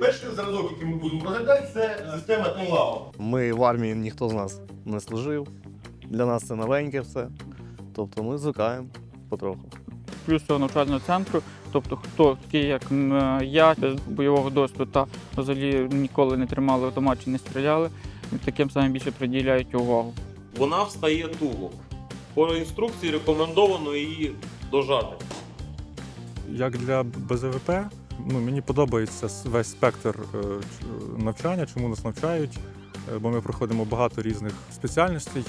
Перший зразок, який ми будемо розглядати, це система ТОЛАО. Ми в армії ніхто з нас не служив. Для нас це новеньке все. Тобто ми звикаємо потроху. плюс цього навчального центру. Тобто, хто такий, як я, без бойового досвіду та взагалі ніколи не тримали автомат чи не стріляли, таким самим більше приділяють увагу. Вона встає туго. По інструкції рекомендовано її дожати. Як для БЗВП, ну, мені подобається весь спектр е, навчання, чому нас навчають, е, бо ми проходимо багато різних спеціальностей.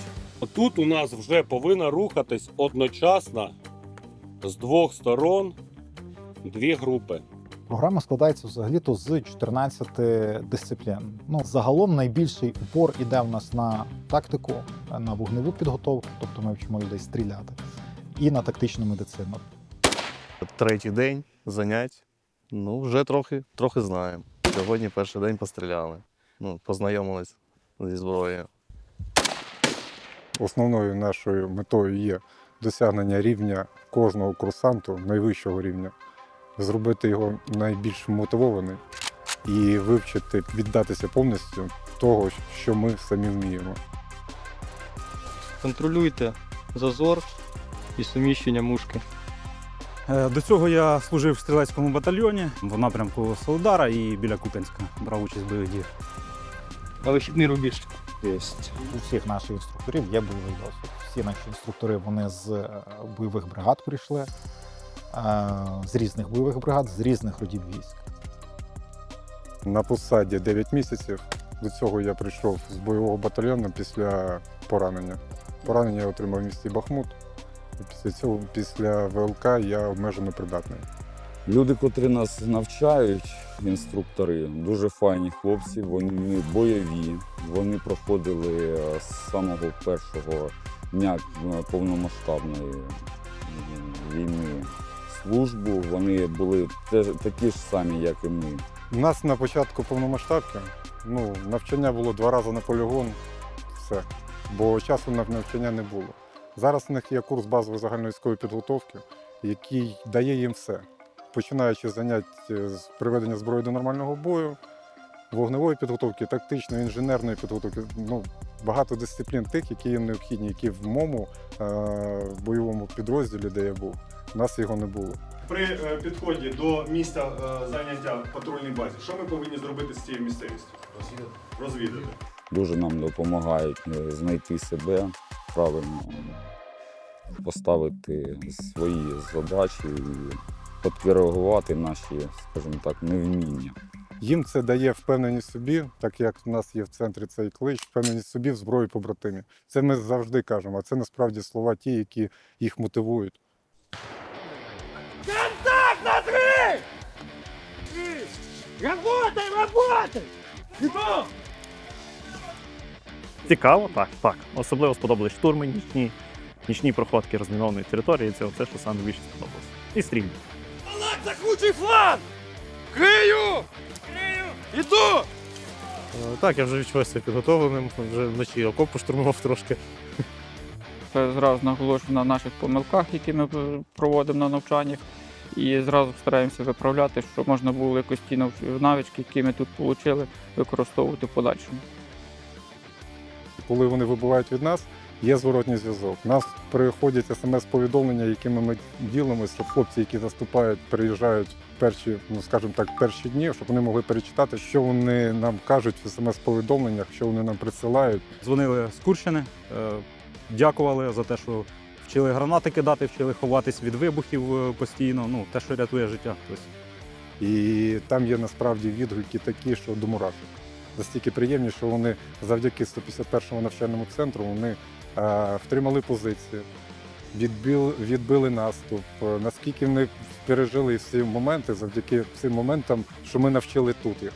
Тут у нас вже повинна рухатись одночасно з двох сторон дві групи. Програма складається взагалі-то з 14 дисциплін. Ну, загалом найбільший упор іде в нас на тактику, на вогневу підготовку, тобто ми вчимо людей стріляти, і на тактичну медицину. Третій день занять. Ну, вже трохи, трохи знаємо. Сьогодні перший день постріляли. Ну, познайомились зі зброєю. Основною нашою метою є досягнення рівня кожного курсанту найвищого рівня, зробити його найбільш мотивований і вивчити, віддатися повністю того, що ми самі вміємо. Контролюйте зазор і суміщення мушки. Е, До цього я служив в стрілецькому батальйоні в напрямку Солдара і біля Куп'янська брав участь в бойових діях. А вихідний рубіж. У всіх наших інструкторів є бойовий досвід. Всі наші інструктори вони з е, бойових бригад прийшли, е, з різних бойових бригад, з різних родів військ. На посаді 9 місяців. До цього я прийшов з бойового батальйону після поранення. Поранення я отримав в місті Бахмут. Після цього, після ВЛК, я обмежено придатний. Люди, котрі нас навчають, інструктори, дуже файні хлопці, вони бойові. Вони проходили е, з самого першого дня е, повномасштабної війни службу. Вони були такі ж самі, як і ми. У нас на початку повномасштабки ну, навчання було два рази на полігон, все. Бо часу на навчання не було. Зараз у них є курс базової загальновійськової підготовки, який дає їм все. Починаючи з занять е, з приведення зброї до нормального бою, вогневої підготовки, тактичної, інженерної підготовки. Ну, багато дисциплін тих, які їм необхідні, які в моєму е, бойовому підрозділі, де я був, у нас його не було. При е, підході до місця заняття в патрульній базі, що ми повинні зробити з цією місцевістю? Розвідати. Дуже нам допомагають знайти себе правильно, поставити свої задачі і підкоригувати наші, скажімо так, невміння. Їм це дає впевненість собі, так як в нас є в центрі цей клич, впевненість собі в зброї побратимі. Це ми завжди кажемо, а це насправді слова ті, які їх мотивують. Цікаво, так, так. Особливо сподобались штурми нічні, нічні проходки розмінованої території. Це те, що саме більше сподобалося. І стрільби. Е, Так, я вже відчувався підготовленим, вже вночі окоп поштурмував трошки. Це зразу наголошую на наших помилках, які ми проводимо на навчаннях, і зразу стараємося виправляти, щоб можна було якось ті навички, які ми тут отримали, використовувати в подальшому. Коли вони вибувають від нас, є зворотній зв'язок. Нас приходять смс-повідомлення, якими ми ділимося, щоб хлопці, які заступають, приїжджають перші, ну скажімо так, перші дні, щоб вони могли перечитати, що вони нам кажуть в смс-повідомленнях, що вони нам присилають. Дзвонили з Курщини, е, дякували за те, що вчили гранати кидати, вчили ховатись від вибухів е, постійно. Ну, те, що рятує життя. І там є насправді відгуки такі, що до мурашок. Настільки приємні, що вони завдяки 151 навчальному центру вони е, втримали позиції, відбили, відбили наступ. Е, Наскільки вони пережили всі моменти завдяки цим моментам, що ми навчили тут їх.